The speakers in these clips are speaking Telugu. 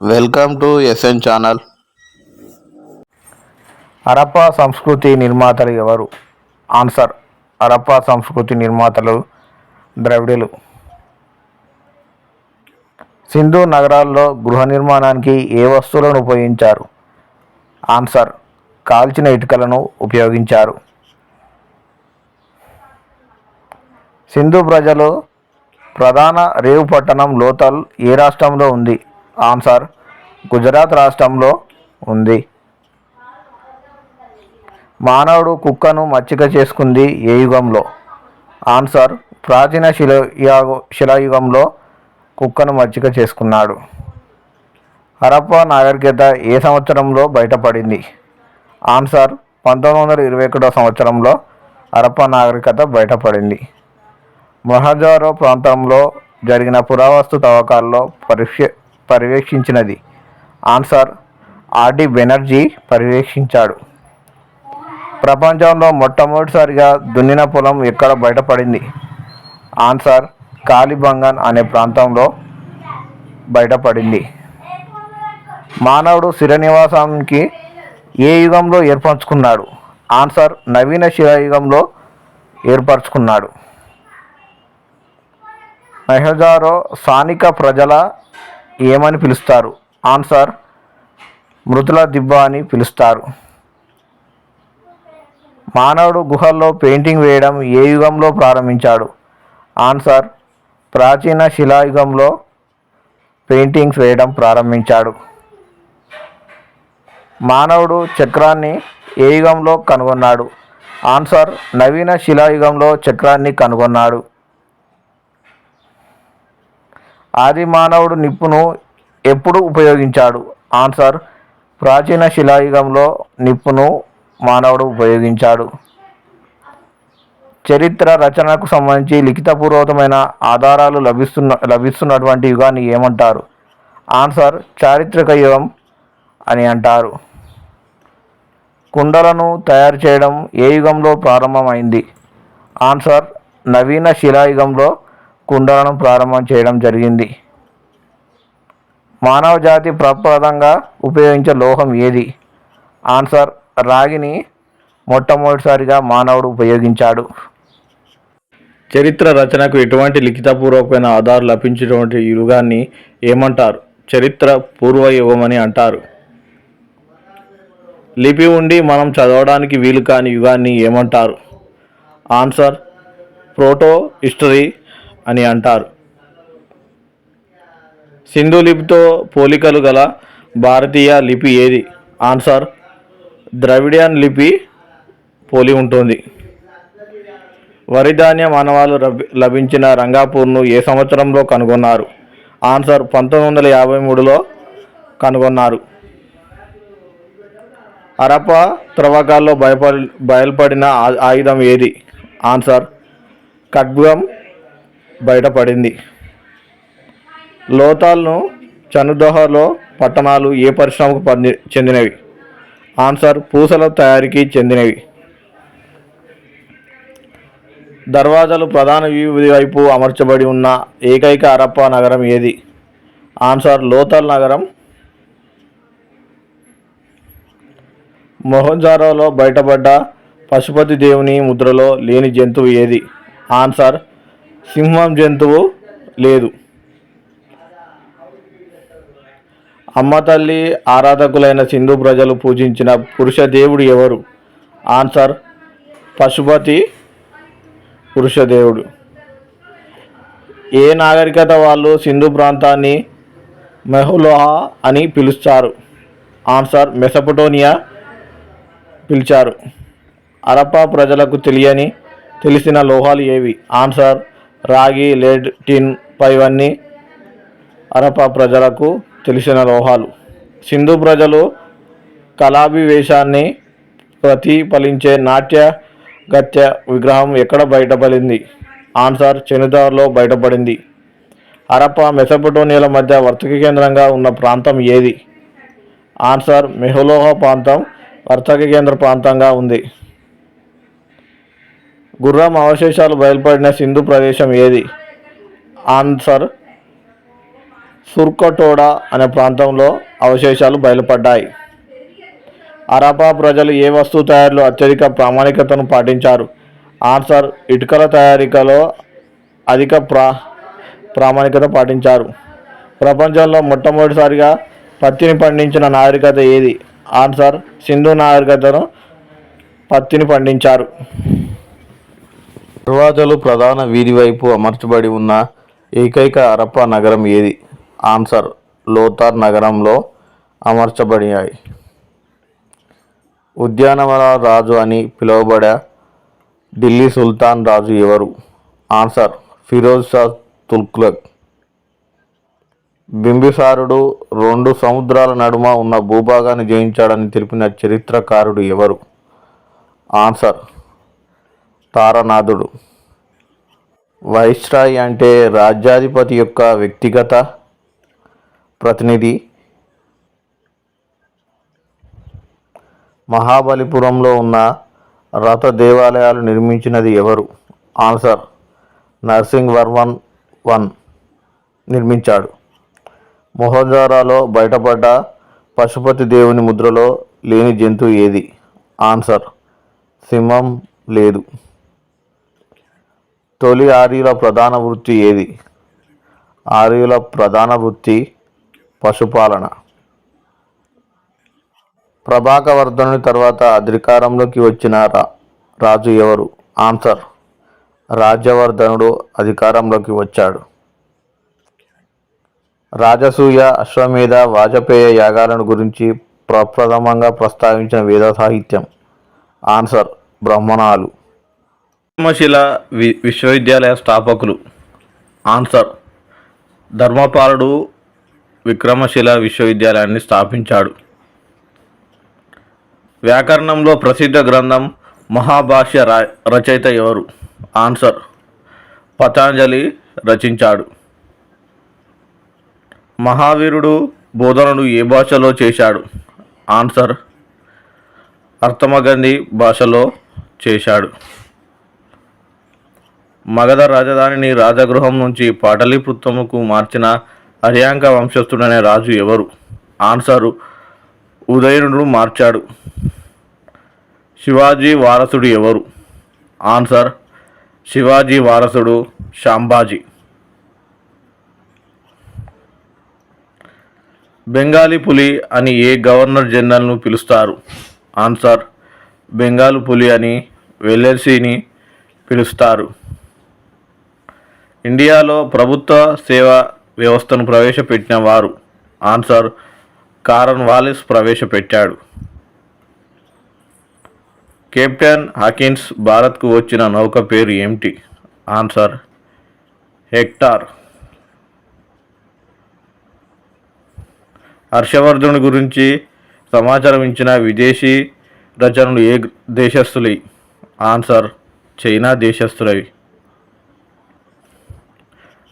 Welcome to SN channel. Harappa సంస్కృతి నిర్మాతలు ఎవరు? ఆన్సర్ హరప్పా సంస్కృతి నిర్మాతలు ద్రవిడులు. సింధు నగరాల్లో గృహ నిర్మాణానికి ఏ వస్తువులను ఉపయోగించారు? ఆన్సర్ కాల్చిన ఇటుకలను ఉపయోగించారు. సింధు ప్రజలు ప్రధాన రేవు పట్టణం లోతల్ ఏ రాష్ట్రంలో ఉంది? ఆన్సర్ గుజరాత్ రాష్ట్రంలో ఉంది. మానవుడు కుక్కను మచ్చిక చేసుకుంది ఏ యుగంలో? ఆన్సర్ ప్రాచీన శిల శిలాయుగంలో కుక్కను మచ్చిక చేసుకున్నాడు. హరప్పా నాగరికత ఏ సంవత్సరంలో బయటపడింది? ఆన్సర్ పంతొమ్మిది వందల ఇరవై ఒకటో సంవత్సరంలో హరప్పా నాగరికత బయటపడింది. మొహజారో ప్రాంతంలో జరిగిన పురావస్తు తవ్వకాల్లో పరీక్ష పర్యవేక్షించినది. ఆన్సర్ ఆర్డి బెనర్జీ పర్యవేక్షించాడు. ప్రపంచంలో మొట్టమొదటిసారిగా దున్నిన పొలం ఎక్కడ బయటపడింది? ఆన్సర్ కాలిబంగన్ అనే ప్రాంతంలో బయటపడింది. మానవుడు శిరనివాసానికి ఏ యుగంలో ఏర్పరచుకున్నాడు? ఆన్సర్ నవీన శిలాయుగంలో ఏర్పరచుకున్నాడు. మెహజారో స్థానిక ప్రజల ఏమని పిలుస్తారు? ఆన్సర్ మృతుల దిబ్బ అని పిలుస్తారు. మానవుడు గుహల్లో పెయింటింగ్ వేయడం ఏ యుగంలో ప్రారంభించాడు? ఆన్సర్ ప్రాచీన శిలాయుగంలో పెయింటింగ్స్ వేయడం ప్రారంభించాడు. మానవుడు చక్రాన్ని ఏ యుగంలో కనుగొన్నాడు? ఆన్సర్ నవీన శిలాయుగంలో చక్రాన్ని కనుగొన్నాడు. ఆది మానవుడు నిప్పును ఎప్పుడు ఉపయోగించాడు? ఆన్సర్ ప్రాచీన శిలాయుగంలో నిప్పును మానవుడు ఉపయోగించాడు. చరిత్ర రచనకు సంబంధించి లిఖితపూర్వకమైన ఆధారాలు లభిస్తున్న లభిస్తున్నటువంటి యుగాన్ని ఏమంటారు? ఆన్సర్ చారిత్రక యుగం అని అంటారు. కుండలను తయారు చేయడం ఏ యుగంలో ప్రారంభమైంది? ఆన్సర్ నవీన శిలాయుగంలో కుండలను ప్రారంభం చేయడం జరిగింది. మానవ జాతి ప్రప్రదంగా ఉపయోగించే లోహం ఏది? ఆన్సర్ రాగిని మొట్టమొదటిసారిగా మానవుడు ఉపయోగించాడు. చరిత్ర రచనకు ఎటువంటి లిఖితపూర్వకమైన ఆధారం లభించినటువంటి యుగాన్ని ఏమంటారు? చరిత్ర పూర్వ యుగం అని అంటారు. లిపి ఉండి మనం చదవడానికి వీలు కాని యుగాన్ని ఏమంటారు? ఆన్సర్ ప్రోటో హిస్టరీ అని అంటారు. సింధు లిపితో పోలికలు గల భారతీయ లిపి ఏది? ఆన్సర్ ద్రవిడియన్ లిపి పోలి ఉంటుంది. వరిధాన్య మానవాలు లభించిన రంగాపూర్ను ఏ సంవత్సరంలో కనుగొన్నారు? ఆన్సర్ పంతొమ్మిది వందల యాభై మూడులో కనుగొన్నారు. అరప త్రవ్వకాల్లో భయపడి బయలుపడిన ఆయుధం ఏది? ఆన్సర్ ఖడ్గం బయటపడింది. లోతాల్ను చనుదోహలో పట్టణాలు ఏ పరిశ్రమకు పంది చెందినవి? ఆన్సర్ పూసల తయారీకి చెందినవి. దర్వాజాలు ప్రధాన వీధి వైపు అమర్చబడి ఉన్న ఏకైక అరప్ప నగరం ఏది? ఆన్సర్ లోతల్ నగరం. మొహంజారోలో బయటపడ్డ పశుపతి దేవుని ముద్రలో లేని జంతువు ఏది? ఆన్సర్ సింహం జంతువు లేదు. అమ్మ తల్లి ఆరాధకులైన సింధు ప్రజలు పూజించిన పురుష దేవుడు ఎవరు? ఆన్సర్ పశుపతి పురుషదేవుడు ఏ నాగరికత వాళ్ళు సింధు ప్రాంతాన్ని మెహులోహా అని పిలుస్తారు? ఆన్సర్ మెసపటోనియా పిలిచారు. అరప్ప ప్రజలకు తెలియని తెలిసిన లోహాలు ఏవి? ఆన్సర్ రాగి లెడ్ టిన్ పైవన్నీ అరప ప్రజలకు తెలిసిన లోహాలు. సింధు ప్రజలు కళాభివేశాన్ని ప్రతిఫలించే నాట్య గత్య విగ్రహం ఎక్కడ బయటపడింది? ఆన్సర్ చెనుదార్లో బయటపడింది. అరప మెసపటోనియాల మధ్య వర్తక కేంద్రంగా ఉన్న ప్రాంతం ఏది? ఆన్సర్ మెహలోహ ప్రాంతం వర్తక కేంద్ర ప్రాంతంగా ఉంది. గుర్రం అవశేషాలు బయలుపడిన సింధు ప్రదేశం ఏది? ఆన్సర్ సుర్కటోడా అనే ప్రాంతంలో అవశేషాలు బయలుపడ్డాయి. అరపా ప్రజలు ఏ వస్తువు తయారీలో అత్యధిక ప్రామాణికతను పాటించారు? ఆన్సర్ ఇటుకల తయారీలో అధిక ప్రా ప్రామాణికత పాటించారు. ప్రపంచంలో మొట్టమొదటిసారిగా పత్తిని పండించిన నాగరికత ఏది? ఆన్సర్ సింధు నాగరికతను పత్తిని పండించారు. దర్వాజాలు ప్రధాన వీధి వైపు అమర్చబడి ఉన్న ఏకైక అరప్ప నగరం ఏది? ఆన్సర్ లోతార్ నగరంలో అమర్చబడినాయి. ఉద్యానవన రాజు అని పిలువబడే ఢిల్లీ సుల్తాన్ రాజు ఎవరు? ఆన్సర్ ఫిరోజ్ షా తుల్క్లక్. బింబిసారుడు రెండు సముద్రాల నడుమ ఉన్న భూభాగాన్ని జయించాడని తెలిపిన చరిత్రకారుడు ఎవరు? ఆన్సర్ తారనాథుడు. వైస్రాయ్ అంటే రాజ్యాధిపతి యొక్క వ్యక్తిగత ప్రతినిధి. మహాబలిపురంలో ఉన్న రథ దేవాలయాలు నిర్మించినది ఎవరు? ఆన్సర్ నర్సింగ్ వర్మన్ వన్ నిర్మించాడు. మొహజారాలో బయటపడ్డ పశుపతి దేవుని ముద్రలో లేని జంతువు ఏది? ఆన్సర్ సింహం లేదు. తొలి ఆర్యుల ప్రధాన వృత్తి ఏది? ఆర్యుల ప్రధాన వృత్తి పశుపాలన. ప్రభాకవర్ధనుని తర్వాత అధికారంలోకి వచ్చిన రా రాజు ఎవరు? ఆన్సర్ రాజ్యవర్ధనుడు అధికారంలోకి వచ్చాడు. రాజసూయ అశ్వమేధ వాజపేయ యాగాలను గురించి ప్రప్రథమంగా ప్రస్తావించిన వేద సాహిత్యం. ఆన్సర్ బ్రహ్మణాలు. విక్రమశిల వి విశ్వవిద్యాలయ స్థాపకులు. ఆన్సర్. ధర్మపాలుడు విక్రమశిల విశ్వవిద్యాలయాన్ని స్థాపించాడు. వ్యాకరణంలో ప్రసిద్ధ గ్రంథం మహాభాష్య రచయిత ఎవరు? ఆన్సర్. పతాంజలి రచించాడు. మహావీరుడు బోధనను ఏ భాషలో చేశాడు? ఆన్సర్. అర్థమగంధి భాషలో చేశాడు. మగధ రాజధానిని రాజగృహం నుంచి పాటలీపుత్రముకు మార్చిన హర్యాంక వంశస్థుడనే రాజు ఎవరు? ఆన్సరు ఉదయనుడు మార్చాడు. శివాజీ వారసుడు ఎవరు? ఆన్సర్ శివాజీ వారసుడు శాంబాజీ. బెంగాలీ పులి అని ఏ గవర్నర్ జనరల్ను పిలుస్తారు? ఆన్సర్ బెంగాల్ పులి అని వెల్లెర్సీని పిలుస్తారు. ఇండియాలో ప్రభుత్వ సేవా వ్యవస్థను ప్రవేశపెట్టిన వారు ఆన్సర్ కారన్ వాలిస్ ప్రవేశపెట్టాడు. కెప్టెన్ హాకిన్స్ భారత్కు వచ్చిన నౌక పేరు ఏమిటి? Answer hectare. హర్షవర్ధనుడి గురించి సమాచారం ఇచ్చిన విదేశీ రచనలు ఏ దేశస్థులై? ఆన్సర్ చైనా దేశస్థులవి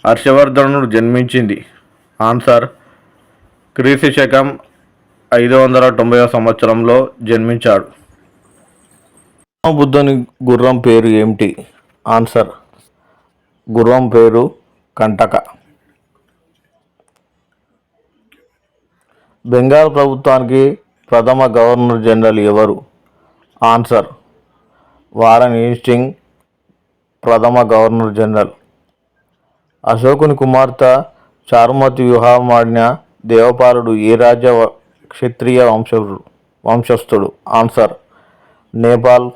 హర్షవర్ధనుడు జన్మించింది. ఆన్సర్ క్రీస్తు శకం ఐదు వందల తొంభై సంవత్సరంలో జన్మించాడు. బుద్ధుని గుర్రం పేరు ఏమిటి? ఆన్సర్ గుర్రం పేరు కంటక. బెంగాల్ ప్రభుత్వానికి ప్రథమ గవర్నర్ జనరల్ ఎవరు? ఆన్సర్ వారన్ ఈస్టింగ్ ప్రథమ గవర్నర్ జనరల్. అశోకుని కుమార్తె చారుమతి వివాహమాడిన దేవపాలుడు ఏ రాజ్య వ- క్షత్రియ వంశస్థుడు వంశస్థుడు? ఆన్సర్. నేపాల్.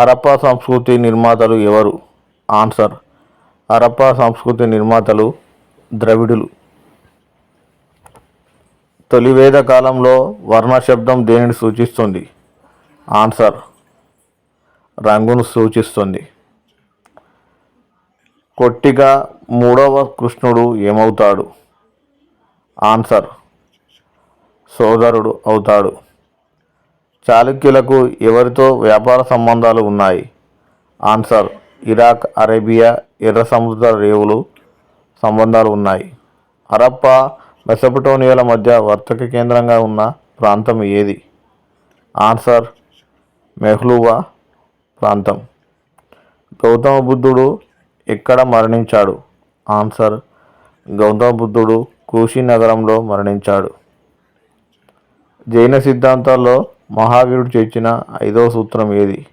హరప్పా సంస్కృతి నిర్మాతలు ఎవరు? ఆన్సర్. హరప్పా సంస్కృతి నిర్మాతలు ద్రవిడులు. తొలివేద కాలంలో వర్ణ శబ్దం దేనిని సూచిస్తుంది? ఆన్సర్. రంగును సూచిస్తుంది. కొట్టిగా మూడవ కృష్ణుడు ఏమవుతాడు? ఆన్సర్. సోదరుడు అవుతాడు. చాళుక్యులకు ఎవరితో వ్యాపార సంబంధాలు ఉన్నాయి? ఆన్సర్. ఇరాక్ అరేబియా ఎర్ర సముద్ర రేవులు సంబంధాలు ఉన్నాయి. హరప్ప మెసపటోనియాల మధ్య వర్తక కేంద్రంగా ఉన్న ప్రాంతం ఏది? ఆన్సర్. మెహ్లూవా ప్రాంతం. గౌతమ బుద్ధుడు ఎక్కడ మరణించాడు? ఆన్సర్ గౌతమ బుద్ధుడు కూషి నగరంలో మరణించాడు. జైన సిద్ధాంతాల్లో మహావీరుడు చేర్చిన ఐదవ సూత్రం ఏది?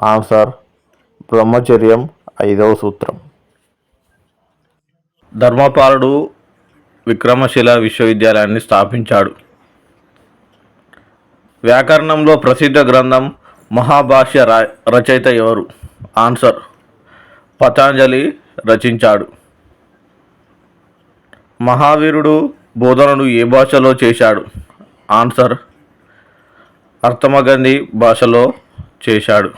ఆన్సర్ బ్రహ్మచర్యం ఐదవ సూత్రం. ధర్మపాలుడు విక్రమశిల విశ్వవిద్యాలయాన్ని స్థాపించాడు. వ్యాకరణంలో ప్రసిద్ధ గ్రంథం మహాభాష్య రచయిత ఎవరు? ఆన్సర్ పతాంజలి రచించాడు. మహావీరుడు బోధనను ఏ భాషలో చేశాడు? ఆన్సర్ అర్థమగంధి భాషలో చేశాడు.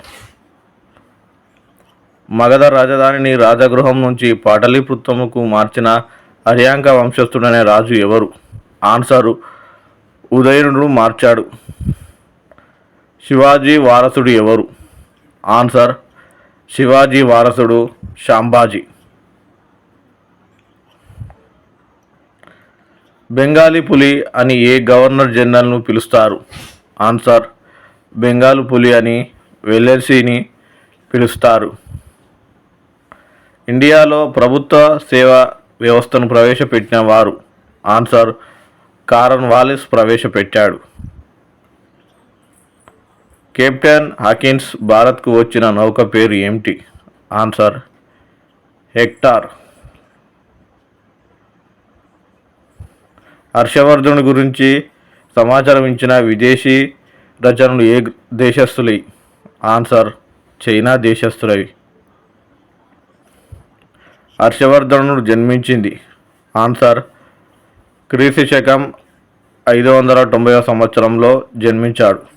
మగధ రాజధానిని రాజగృహం నుంచి పాటలీపుత్రముకు మార్చిన హర్యాంక వంశస్థుడనే రాజు ఎవరు? ఆన్సరు ఉదయనుడు మార్చాడు. శివాజీ వారసుడు ఎవరు? ఆన్సర్ శివాజీ వారసుడు శాంబాజీ. బెంగాలీ పులి అని ఏ గవర్నర్ జనరల్ను పిలుస్తారు? ఆన్సర్ బెంగాల్ పులి అని వెల్లెర్సీని పిలుస్తారు. ఇండియాలో ప్రభుత్వ సేవా వ్యవస్థను ప్రవేశపెట్టిన వారు. ఆన్సర్ కారన్ వాలిస్ ప్రవేశపెట్టాడు. కెప్టెన్ హాకిన్స్ భారత్కు వచ్చిన నౌక పేరు ఏమిటి? Answer hectare. హర్షవర్ధనుడి గురించి సమాచారం ఇచ్చిన విదేశీ రచనలు ఏ దేశస్థులై? ఆన్సర్ చైనా దేశస్థులవి హర్షవర్ధనుడు జన్మించింది. ఆన్సర్ క్రీస్తు శకం ఐదు వందల తొంభై సంవత్సరంలో జన్మించాడు.